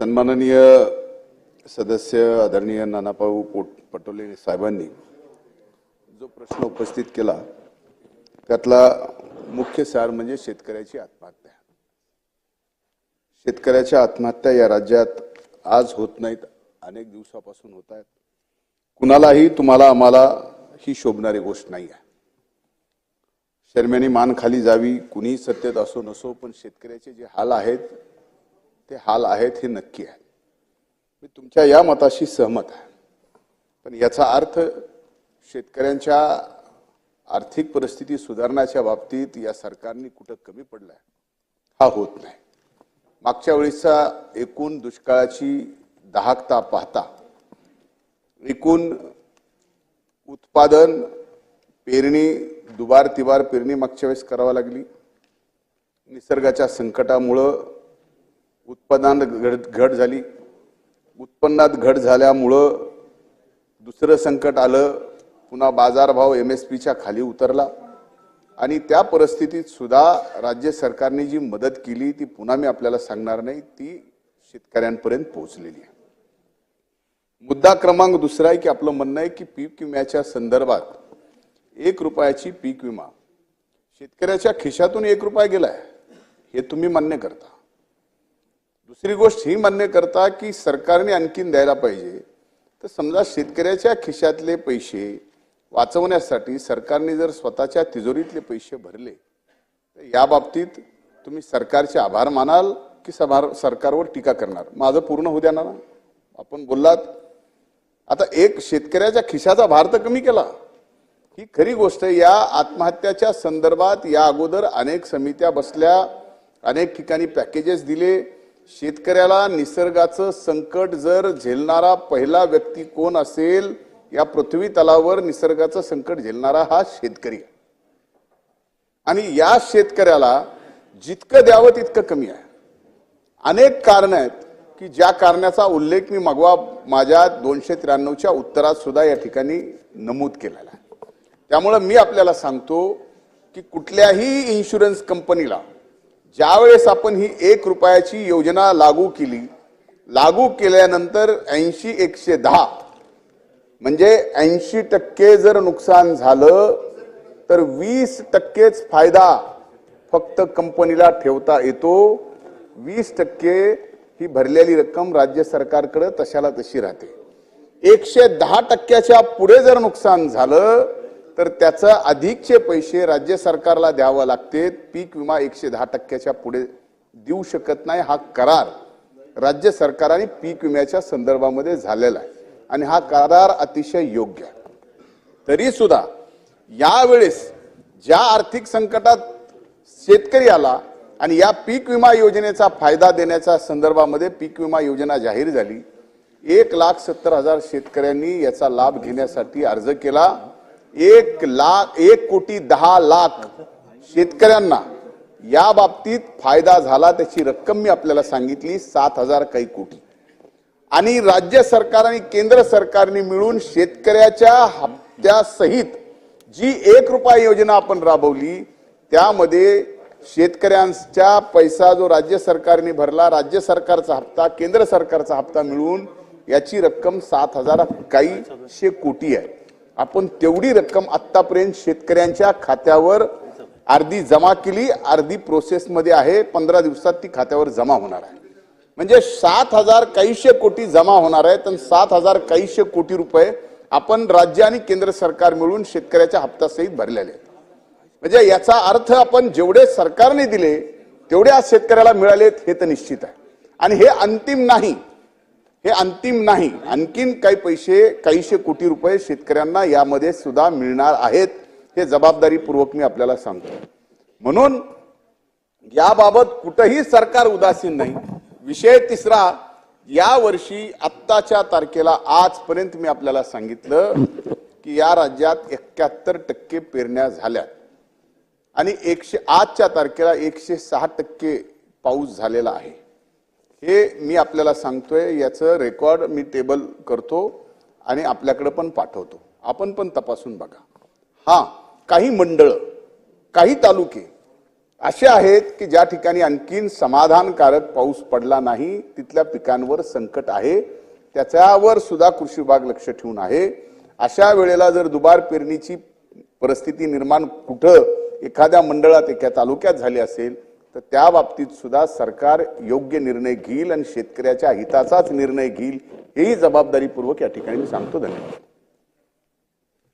सन्माननीय सदस्य आदरणीय नानाभाऊ पोट पटोले साहेबांनी जो प्रश्न उपस्थित केला त्यातला मुख्य सार म्हणजे शेतकऱ्याची आत्महत्या. शेतकऱ्याच्या आत्महत्या या राज्यात आज होत नाहीत अनेक दिवसापासून होत आहेत. कुणालाही तुम्हाला आम्हाला ही शोभणारी गोष्ट नाही आहे. शर्मेने मान खाली जावी कुणीही सत्तेत असो नसो पण शेतकऱ्याचे जे हाल आहेत ते हाल आहेत हे नक्की आहे. मी तुमच्या या मताशी सहमत आहे. पण याचा अर्थ शेतकऱ्यांच्या आर्थिक परिस्थिती सुधारण्याच्या बाबतीत या सरकारने कुठं कमी पडलाय हा होत नाही. मागच्या वेळेसचा एकूण दुष्काळाची दहाकता पाहता एकूण उत्पादन पेरणी दुबार तिबार पेरणी मागच्या वेळेस करावी लागली. निसर्गाच्या संकटामुळं उत्पादनात घट घट झाली. उत्पन्नात घट झाल्यामुळं दुसरं संकट आलं. पुन्हा बाजारभाव एम एस पीच्या खाली उतरला. आणि त्या परिस्थितीत सुद्धा राज्य सरकारने जी मदत केली ती पुन्हा मी आपल्याला सांगणार नाही. ती शेतकऱ्यांपर्यंत पोहोचलेली आहे. मुद्दा क्रमांक दुसरा आहे की आपलं म्हणणं आहे की पीक विम्याच्या संदर्भात एक रुपयाची पीक विमा. शेतकऱ्याच्या खिशातून एक रुपया गेलाय. हे तुम्ही मान्य करता. दुसरी गोष्ट ही मान्य करता की सरकारने आणखीन द्यायला पाहिजे. तर समजा शेतकऱ्याच्या खिशातले पैसे वाचवण्यासाठी सरकारने जर स्वतःच्या तिजोरीतले पैसे भरले तर या बाबतीत तुम्ही सरकारचे आभार मानाल की समार सरकारवर टीका करणार? माझं पूर्ण होऊ द्या ना? आपण बोललात. आता एक शेतकऱ्याच्या खिशाचा भार तर कमी केला. ही खरी गोष्ट आहे. या आत्महत्याच्या संदर्भात या अगोदर अनेक समित्या बसल्या अनेक ठिकाणी पॅकेजेस दिले. शेतकऱ्याला निसर्गाचं संकट जर झेलणारा पहिला व्यक्ती कोण असेल या पृथ्वी तलावर निसर्गाचं संकट झेलणारा हा शेतकरी. आहे आणि या शेतकऱ्याला जितकं द्यावं तितकं कमी आहे. अनेक कारण आहेत की ज्या कारणाचा उल्लेख मी मागवा माझ्या दोनशे त्र्याण्णवच्या उत्तरात सुद्धा या ठिकाणी नमूद केलेला आहे. त्यामुळं मी आपल्याला सांगतो की कुठल्याही इन्शुरन्स कंपनीला ज्यावेळेस आपण ही एक रुपयाची योजना लागू केली लागू केल्यानंतर ऐंशी एकशे दहा म्हणजे ऐंशी टक्के जर नुकसान झालं तर वीस टक्केच फायदा फक्त कंपनीला ठेवता येतो. वीस टक्के ही भरलेली रक्कम राज्य सरकारकडे तशाला तशी राहते. एकशे दहा टक्क्याच्या पुढे जर नुकसान झालं तर त्याचं अधिकचे पैसे राज्य सरकारला द्यावं लागते. पीक विमा एकशे दहा टक्क्याच्या पुढे देऊ शकत नाही. हा करार राज्य सरकाराने पीक विम्याच्या संदर्भामध्ये झालेला आहे. आणि हा करार अतिशय योग्य आहे. तरी सुद्धा यावेळेस ज्या आर्थिक संकटात शेतकरी आला आणि या पीक विमा योजनेचा फायदा देण्याच्या संदर्भामध्ये पीक विमा योजना जाहीर झाली एक लाख सत्तर हजार शेतकऱ्यांनी याचा लाभ घेण्यासाठी अर्ज केला. एक लाख एक कोटी दहा लाख शेतकऱ्यांना या बाबतीत फायदा झाला त्याची रक्कम मी आपल्याला सांगितली सात हजार काही कोटी. आणि राज्य सरकार आणि केंद्र सरकारने मिळून शेतकऱ्याच्या हप्त्यासहित जी एक रुपया योजना आपण राबवली त्यामध्ये शेतकऱ्यांचा पैसा जो राज्य सरकारने भरला राज्य सरकारचा हप्ता केंद्र सरकारचा हप्ता मिळून याची रक्कम सात हजार काहीशे कोटी आहे. आपण तेवढी रक्कम आत्तापर्यंत शेतकऱ्यांच्या खात्यावर अर्धी जमा केली अर्धी प्रोसेसमध्ये आहे पंधरा दिवसात ती खात्यावर जमा होणार आहे. म्हणजे सात हजार काहीशे कोटी जमा होणार आहे तर सात हजार काहीशे कोटी रुपये आपण राज्य आणि केंद्र सरकार मिळून शेतकऱ्याच्या हप्त्यासहित भरलेले आहेत. म्हणजे याचा अर्थ आपण जेवढे सरकारने दिले तेवढे आज शेतकऱ्याला मिळालेत हे तर निश्चित आहे. आणि हे अंतिम नाही. हे अंतिम नाही. आणखीन काही पैसे काहीशे कोटी रुपये शेतकऱ्यांना यामध्ये सुद्धा मिळणार आहेत हे जबाबदारीपूर्वक मी आपल्याला सांगतो. म्हणून याबाबत कुठंही सरकार उदासीन नाही. विषय तिसरा या वर्षी आत्ताच्या तारखेला आजपर्यंत मी आपल्याला सांगितलं की या राज्यात एक्क्याहत्तर टक्के पेरण्या झाल्या. आणि एकशे आजच्या तारखेला एकशे सहा टक्के पाऊस झालेला आहे. हे मी आपल्याला सांगतोय याचं रेकॉर्ड मी टेबल करतो आणि आपल्याकडे पण पाठवतो. आपण पण तपासून बघा. हा काही मंडळ काही तालुके असे आहेत की ज्या ठिकाणी आणखीन समाधानकारक पाऊस पडला नाही तिथल्या पिकांवर संकट आहे त्याच्यावर सुद्धा कृषी विभाग लक्ष ठेवून आहे. अशा वेळेला जर दुबार पेरणीची परिस्थिती निर्माण कुठं एखाद्या मंडळात एका तालुक्यात झाली असेल तर त्या बाबतीत सुद्धा सरकार योग्य निर्णय घेईल आणि शेतकऱ्याच्या हिताचाच निर्णय घेईल हेही जबाबदारीपूर्वक या ठिकाणी मी सांगतो धन्यवाद.